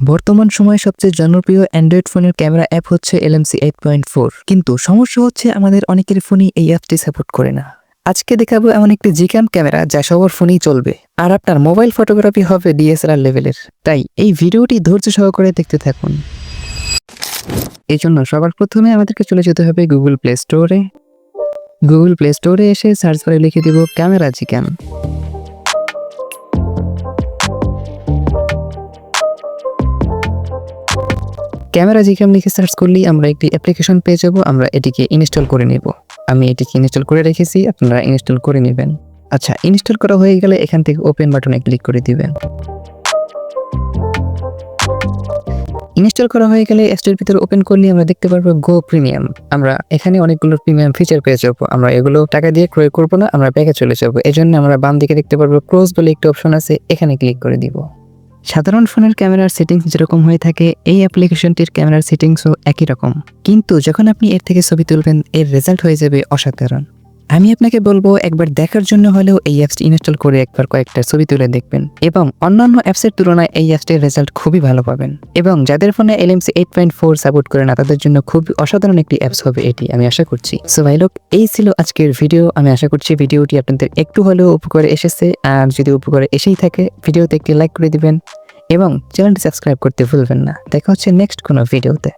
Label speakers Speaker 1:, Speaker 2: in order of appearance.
Speaker 1: বর্তমান সময়ে সবচেয়ে জনপ্রিয় অ্যান্ড্রয়েড ফোনের ক্যামেরা অ্যাপ হচ্ছে এলএমসি এইট পয়েন্ট ফোর। কিন্তু সমস্যা হচ্ছে আমাদের অনেকের ফোনই এই অ্যাপটি সাপোর্ট করে না। আজকে দেখাবো এমন একটি জিক্যাম ক্যামেরা যা সবার ফোনেই চলবে, আর আপনার মোবাইল ফটোগ্রাফি হবে ডিএসএলআর লেভেলের। তাই এই ভিডিওটি ধৈর্য সহকারে দেখতে থাকুন। এই জন্য সবার প্রথমে আমাদেরকে চলে যেতে হবে গুগল প্লে স্টোরে। গুগল প্লে স্টোরে এসে সার্চ করে লিখে দিব ক্যামেরা জিক্যাম। ক্যামেরা জিক্যাম লিখে সার্চ করলেই আমরা একটি অ্যাপ্লিকেশন পেয়ে যাব, আমরা এটিকে ইনস্টল করে নেব। আমি এটিকে ইনস্টল করে রেখেছি, আপনারা ইনস্টল করে নেবেন। আচ্ছা ইনস্টল করা হয়ে গেলে এখান থেকে ওপেন বাটনে ক্লিক করে দিবেন। ইনস্টল করা হয়ে গেলে অ্যাপসটির ভিতরে ওপেন করলে আমরা দেখতে পারব গো প্রিমিয়াম আমরা এখানে অনেকগুলো প্রিমিয়াম ফিচার পেয়ে যাব। আমরা এগুলো টাকা দিয়ে ক্রয় করব না, আমরা ব্যাগে চলে যাব। এই আমরা বাম দিকে দেখতে পারব ক্লোজ বলে একটি অপশন আছে, এখানে ক্লিক করে দিব। সাধারণ ফোনের ক্যামেরার সেটিংস যেরকম হয়ে থাকে, এই অ্যাপ্লিকেশনটির ক্যামেরার সেটিংসও একই রকম। কিন্তু যখন আপনি এর থেকে ছবি তুলবেন, এর রেজাল্ট হয়ে যাবে অসাধারণ। আমি আপনাকে বলব, একবার দেখার জন্য হলেও এই অ্যাপসটি ইনস্টল করে একবার কয়েকটা ছবি তুলে দেখবেন এবং অন্যান্য অ্যাপসের তুলনায় এই অ্যাপসটির রেজাল্ট খুবই ভালো পাবেন। এবং যাদের ফোনে LMC eight point four support করে না, তাদের জন্য খুবই অসাধারণ একটি অ্যাপস হবে এটি, আমি আশা করছি। সো ভাই লোক, এই ছিল আজকের ভিডিও আমি আশা করছি ভিডিওটি আপনাদের একটু হলেও উপকারে এসেছে। আর যদি উপকারে এসেই থাকে ভিডিওতে একটি লাইক করে দিবেন এবং চ্যানেলটি সাবস্ক্রাইব করতে ভুলবেন না। দেখা হচ্ছে নেক্সট কোনো ভিডিওতে